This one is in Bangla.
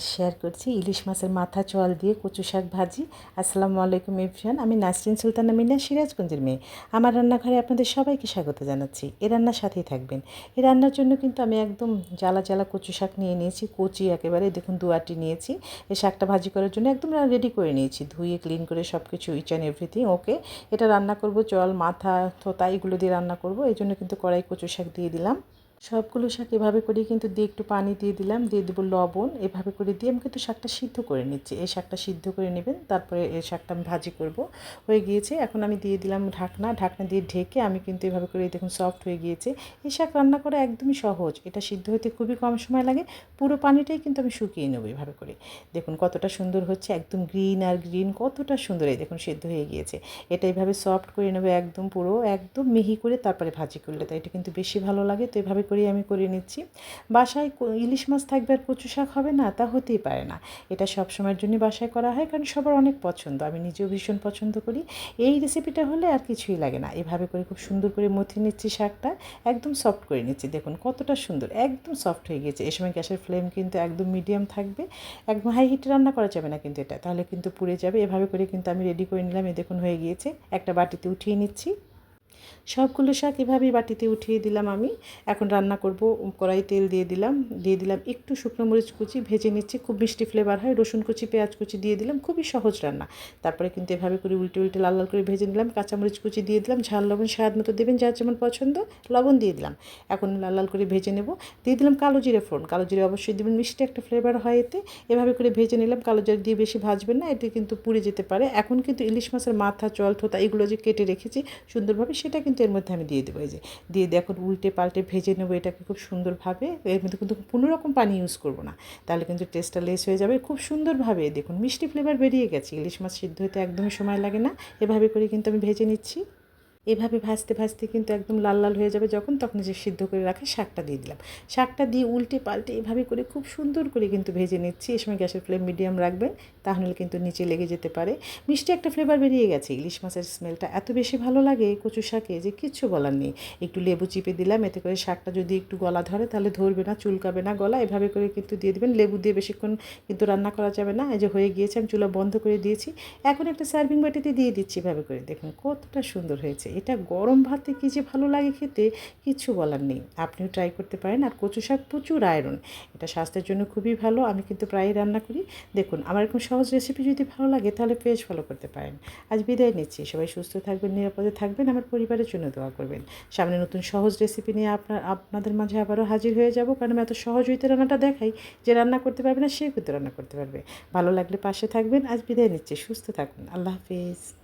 আজ শেয়ার করছি। ইলিশ মাছের মাথা, চোয়াল দিয়ে কচু শাক ভাজি। আসসালামু আলাইকুম ইফরান আমি নাসরিন সুলতানা মিনা, সিরাজগঞ্জের মেয়ে। আমার রান্নাঘরে আপনাদের সবাইকে স্বাগত জানাচ্ছি। এ রান্নার সাথেই থাকবেন। এ রান্নার জন্য কিন্তু আমি একদম জ্বালা জ্বালা কচু শাক নিয়ে নিয়েছি, কচি একেবারে, দেখুন দুয়াটি নিয়েছি। এই শাকটা ভাজি করার জন্য একদম রেডি করে নিয়েছি। ধুয়ে ক্লিন করে সব কিছু ইচ অ্যান্ড এভরিথিং ওকে এটা রান্না করব চল মাথা, থোতা, এগুলো দিয়ে রান্না করব। এই জন্য কিন্তু কড়াই কচু শাক দিয়ে দিলাম। সবগুলো শাক এভাবে করে কিন্তু দিয়ে একটু পানি দিয়ে দিলাম, দিয়ে দেবো লবণ, এভাবে করে দিয়ে আমি কিন্তু শাকটা সিদ্ধ করে নিচ্ছি। এই শাকটা সিদ্ধ করে নেবেন, তারপরে এই শাকটা আমি ভাজি করব। হয়ে গিয়েছে, এখন আমি দিয়ে দিলাম ঢাকনা ঢাকনা দিয়ে ঢেকে আমি কিন্তু এভাবে করে দেখুন সফট হয়ে গিয়েছে। এই শাক রান্না করা একদমই সহজ, এটা সিদ্ধ হতে খুবই কম সময় লাগে, পুরো পানিটাই কিন্তু আমি শুকিয়ে নেব এভাবে করে। দেখুন কতটা সুন্দর হচ্ছে, একদম গ্রিন আর গ্রিন কতটা সুন্দর এই দেখুন সিদ্ধ হয়ে গিয়েছে। এটা এইভাবে সফট করে নেব একদম পুরো, একদম মিহি করে তারপরে ভাজি করলে, তাই এটা কিন্তু বেশি ভালো লাগে, তো এভাবে করেই আমি করে নিচ্ছি। বাসায় ইলিশ মাছ থাকবে আর কচু শাক হবে না, তা হতেই পারে না। এটা সব সময়ের জন্য বাসায় করা হয়, কারণ সবার অনেক পছন্দ। আমি নিজেও ভীষণ পছন্দ করি। এই রেসিপিটা হলে আর কিছুই লাগে না। এভাবে করে খুব সুন্দর করে মথে নিচ্ছি শাকটা, একদম সফট করে নিচ্ছি। দেখুন কতটা সুন্দর, একদম সফট হয়ে গিয়েছে। এ সময় গ্যাসের ফ্লেম কিন্তু একদম মিডিয়াম থাকবে। একদম হাই হিটে রান্না করা যাবে না কিন্তু এটা। তাহলে কিন্তু পুড়ে যাবে। এভাবে করে কিন্তু আমি রেডি করে নিলাম। এই দেখুন হয়ে গিয়েছে। একটা বাটিতে উঠিয়ে নিচ্ছি। সবগুলো শাক এভাবেই বাটিতে উঠিয়ে দিলাম আমি। এখন রান্না করব কড়াই তেল দিয়ে দিলাম দিয়ে দিলাম একটু শুকনো মরিচ কুচি, ভেজে নিচ্ছি, খুব মিষ্টি ফ্লেভার হয়, রসুন কুচি, পেঁয়াজ কুচি দিয়ে দিলাম, খুবই সহজ রান্না। তারপরে কিন্তু এভাবে করে উল্টে উল্টে লাল লাল করে ভেজে নিলাম কাঁচামরিচ কুচি দিয়ে দিলাম, ঝাল, লবণ, স্বাদ মতো দেবেন যার যেমন পছন্দ, লবণ দিয়ে দিলাম। এখন লাল লাল করে ভেজে নেব, দিয়ে দিলাম কালো জিরে ফোড়ন। কালো জিরে অবশ্যই দেবেন, মিষ্টি একটা ফ্লেভার হয় এতে। এভাবে করে ভেজে নিলাম, কালো জিরে দিয়ে বেশি ভাজবেন না এটি কিন্তু পুড়ে যেতে পারে। এখন কিন্তু ইলিশ মাছের মাথা চল থোতা এগুলো যে কেটে রেখেছি, সুন্দরভাবে সেটা কিন্তু এর মধ্যে আমি দিয়ে দেবো। যে, দিয়ে দেখো উল্টে পাল্টে ভেজে নেব এটাকে খুব সুন্দরভাবে। এর মধ্যে কিন্তু কোনো রকম পানি ইউজ করব না। তাহলে কিন্তু টেস্টটা লেস হয়ে যাবে। খুব সুন্দরভাবে দেখুন, মিষ্টি ফ্লেভার বেরিয়ে গেছে। ইলিশ মাছ সিদ্ধ হতে একদমই সময় লাগে না। এভাবে করে কিন্তু আমি ভেজে নিচ্ছি। এভাবে ভাজতে ভাজতে কিন্তু একদম লাল লাল হয়ে যাবে। যখন তখন যে সিদ্ধ করে রাখা শাকটা দিয়ে দিলাম। শাকটা দিয়ে উল্টে পাল্টে এভাবে করে খুব সুন্দর করে কিন্তু ভেজে নিচ্ছি। এ সময় গ্যাসের ফ্লেম মিডিয়াম রাখবেন, তাহলে কিন্তু নিচে লেগে যেতে পারে। মিষ্টি একটা ফ্লেভার বেরিয়ে গেছে। ইলিশ মাছের স্মেলটা এত বেশি ভালো লাগে কচু শাকে যে কিচ্ছু বলার নেই। একটু লেবু চিপে দিলাম, এতে করে শাকটা যদি একটু গলা ধরে তাহলে ধরবে না, চুলকাবে না গলা। এভাবে করে কিন্তু দিয়ে দেবেন। লেবু দিয়ে বেশিক্ষণ কিন্তু রান্না করা যাবে না। এই যে হয়ে গিয়েছে, আমি চুলা বন্ধ করে দিয়েছি। এখন একটা সার্ভিং বাটিতে দিয়ে দিচ্ছি এভাবে করে। দেখুন কতটা সুন্দর হয়েছে। এটা গরম ভাতে কী যে ভালো লাগে খেতে কিচ্ছু বলার নেই। আপনিও ট্রাই করতে পারেন। আর কচু শাক প্রচুর আয়রন এটা স্বাস্থ্যের জন্য খুবই ভালো। আমি কিন্তু প্রায়ই রান্না করি। দেখুন, আমার এরকম সহজ রেসিপি যদি ভালো লাগে, তাহলে পেজ ফলো করতে পারেন। আজ বিদায় নিচ্ছি। সবাই সুস্থ থাকবেন, নিরাপদে থাকবেন। আমার পরিবারের জন্য দোয়া করবেন। সামনে নতুন সহজ রেসিপি নিয়ে আপনার আপনাদের মাঝে আবারও হাজির হয়ে যাব। কারণ আমি এত সহজ হইতে রান্নাটা দেখাই যে রান্না করতে পারবে না, সে কিন্তু রান্না করতে পারবে। ভালো লাগলে পাশে থাকবেন। আজ বিদায় নিচ্ছি। সুস্থ থাকুন। আল্লাহ হাফিজ।